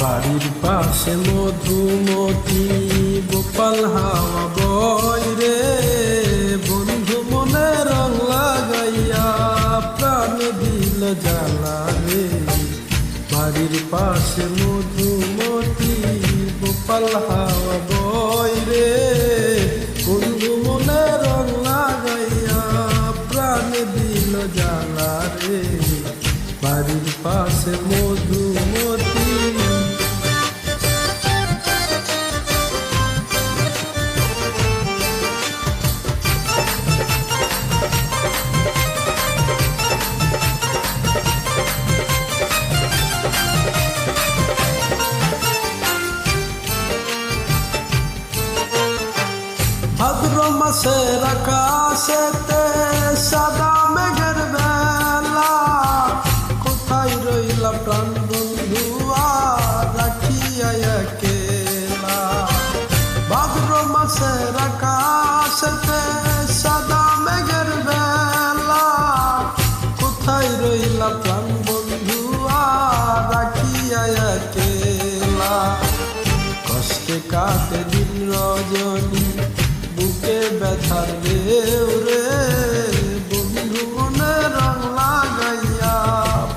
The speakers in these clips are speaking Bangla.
বাড়ির পাশে মধুমতি, গোপাল হাওয়া বয় রে। বন্ধু মনে রং লাগাইয়া প্রাণ দিল জ্বালা রে। বাড়ির পাশে মধুমতি, গোপাল হাওয়া বয় রে। বন্ধু মনে রং লাগাইয়া প্রাণ দিল জ্বালা রে। বাড়ির পাশে মধুমতি মাসের আকাশেতে সাদা মেঘের বেলা কোথায় রইলা প্রাণ বন্ধু রাখিয়া একেলা ভাদ্র মাসের আকাশেতে সাদা মেঘের বেলা কোথায় রইলা প্রাণ বন্ধু রাখিয়া একেলা কষ্টে কাটে দিন রজনী ব্যথার রেউ রে বন্ধু মনে রং লাগাইয়া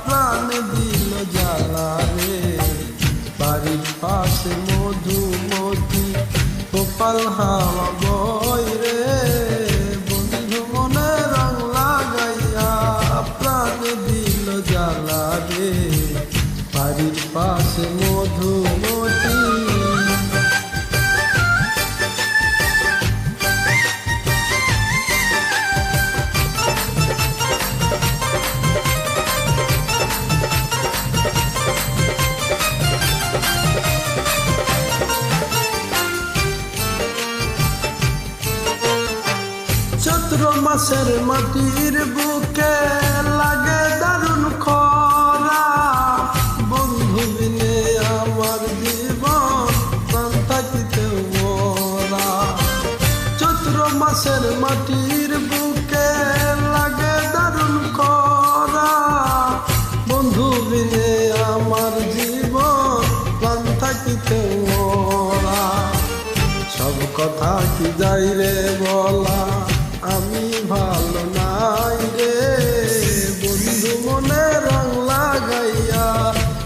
প্রাণ দিল জ্বালা রে বাড়ির পাশে মধুমতি গোপাল হাওয়া চৈত্র মাসের মাটির বুকে লাগে দারুণ খরা। বন্ধু বিনে আমার জীবন প্রাণ থাকিতে মোরা চৈত্র মাসের মাটির বুকে লাগে দারুণ খরা। বন্ধু বিনে আমার জীবন প্রাণ থাকিতে মোরা সব কথা কি যাই রে বলা? আমি ভালো নাই রে। বন্ধু মনে রং লাগাইয়া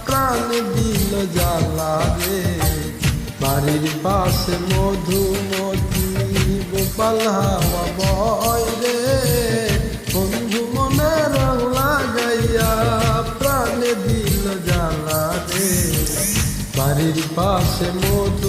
প্রাণ দিল জ্বালা রে। বাড়ির পাশে মধুমতি, গোপাল হাওয়া বয় রে। বন্ধু মনে রং লাগাইয়া প্রাণ দিল জ্বালা রে। বাড়ির পাশে মধু